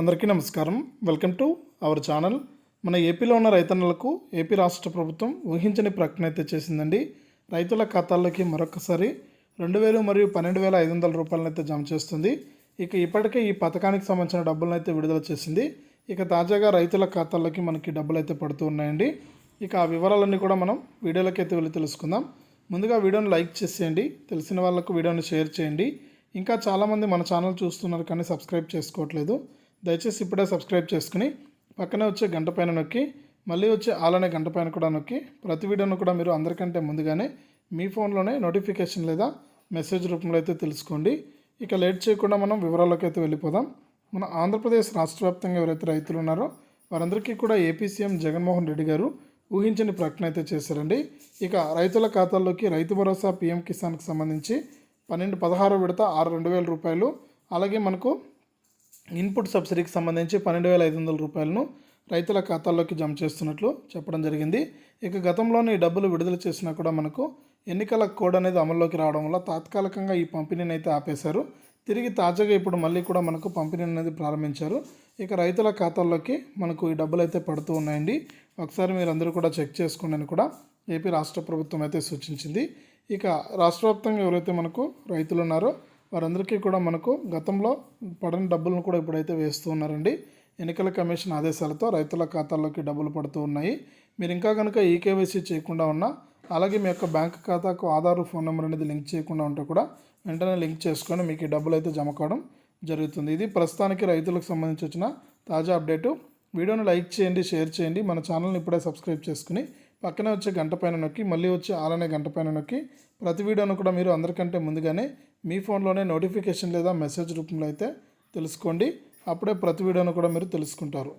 అందరికీ నమస్కారం. Welcome to our channel. మన ఏపీలో ఉన్న రైతన్నలకు ఏపీ రాష్ట్ర ప్రభుత్వం ఊహించని ప్రకటన అయితే చేసిందండి. రైతుల ఖాతాల్లోకి మరొకసారి రెండు వేలు మరియు పన్నెండు వేల ఐదు వందల రూపాయలను అయితే జమ చేస్తుంది. ఇక ఇప్పటికే ఈ పథకానికి సంబంధించిన డబ్బులను అయితే విడుదల చేసింది. ఇక తాజాగా రైతుల ఖాతాల్లోకి మనకి డబ్బులు అయితే పడుతూ ఉన్నాయండి. ఇక ఆ వివరాలన్నీ కూడా మనం వీడియోలోకి అయితే వెళ్ళి తెలుసుకుందాం. ముందుగా వీడియోని లైక్ చేసేయండి. తెలిసిన వాళ్ళకు వీడియోని షేర్ చేయండి. ఇంకా చాలామంది మన ఛానల్ చూస్తున్నారు కానీ సబ్స్క్రైబ్ చేసుకోవట్లేదు. దయచేసి ఇప్పుడే సబ్స్క్రైబ్ చేసుకుని పక్కనే వచ్చే గంట పైన నొక్కి మళ్ళీ వచ్చే ఆలనే గంట పైన కూడా నొక్కి ప్రతి వీడియోను కూడా మీరు అందరికంటే ముందుగానే మీ ఫోన్లోనే నోటిఫికేషన్ లేదా మెసేజ్ రూపంలో అయితే తెలుసుకోండి. ఇక లేట్ చేయకుండా మనం వివరాల్లోకి అయితే వెళ్ళిపోదాం. మన ఆంధ్రప్రదేశ్ రాష్ట్ర వ్యాప్తంగా ఎవరైతే రైతులు ఉన్నారో వారందరికీ కూడా ఏపీ సీఎం జగన్మోహన్ రెడ్డి గారు ఊహించని ప్రకటన అయితే చేశారండి. ఇక రైతుల ఖాతాల్లోకి రైతు భరోసా పీఎం కిసాన్కి సంబంధించి పన్నెండు పదహారు విడత ఆరు రెండు వేల రూపాయలు అలాగే మనకు ఇన్పుట్ సబ్సిడీకి సంబంధించి పన్నెండు వేల ఐదు వందల రూపాయలను రైతుల ఖాతాల్లోకి జమ చేస్తున్నట్లు చెప్పడం జరిగింది. ఇక గతంలోనే ఈ డబ్బులు విడుదల చేసినా కూడా మనకు ఎన్నికల కోడ్ అనేది అమల్లోకి రావడం వల్ల తాత్కాలికంగా ఈ పంపిణీని అయితే ఆపేశారు. తిరిగి తాజాగా ఇప్పుడు మళ్ళీ కూడా మనకు పంపిణీ అనేది ప్రారంభించారు. ఇక రైతుల ఖాతాల్లోకి మనకు ఈ డబ్బులు అయితే పడుతూ ఉన్నాయండి. ఒకసారి మీరందరూ కూడా చెక్ చేసుకోండి అని కూడా ఏపీ రాష్ట్ర ప్రభుత్వం అయితే సూచించింది. ఇక రాష్ట్ర వ్యాప్తంగా ఎవరైతే మనకు రైతులు ఉన్నారో వారందరికీ కూడా మనకు గతంలో పడని డబ్బులను కూడా ఇప్పుడైతే వేస్తూ ఉన్నారండి. ఎన్నికల కమిషన్ ఆదేశాలతో రైతుల ఖాతాల్లోకి డబ్బులు పడుతూ ఉన్నాయి. మీరు ఇంకా కనుక ఈకేవైసీ చేయకుండా ఉన్నా అలాగే మీ యొక్క బ్యాంక్ ఖాతాకు ఆధార్ ఫోన్ నెంబర్ అనేది లింక్ చేయకుండా ఉంటే కూడా వెంటనే లింక్ చేసుకొని మీకు ఈ డబ్బులు అయితే జమ కావడం జరుగుతుంది. ఇది ప్రస్తుతానికి రైతులకు సంబంధించి వచ్చిన తాజా అప్డేటు. వీడియోని లైక్ చేయండి షేర్ చేయండి. మన ఛానల్ని ఇప్పుడే సబ్స్క్రైబ్ చేసుకుని పక్కనే వచ్చే గంట పైన నొక్కి మళ్ళీ వచ్చే ఆలనే గంట పైన నొక్కి ప్రతి వీడియోను కూడా మీరు అందరికంటే ముందుగానే మీ ఫోన్లోనే నోటిఫికేషన్ లేదా మెసేజ్ రూపంలో అయితే తెలుసుకోండి. అప్పుడే ప్రతి వీడియోను కూడా మీరు తెలుసుకుంటారు.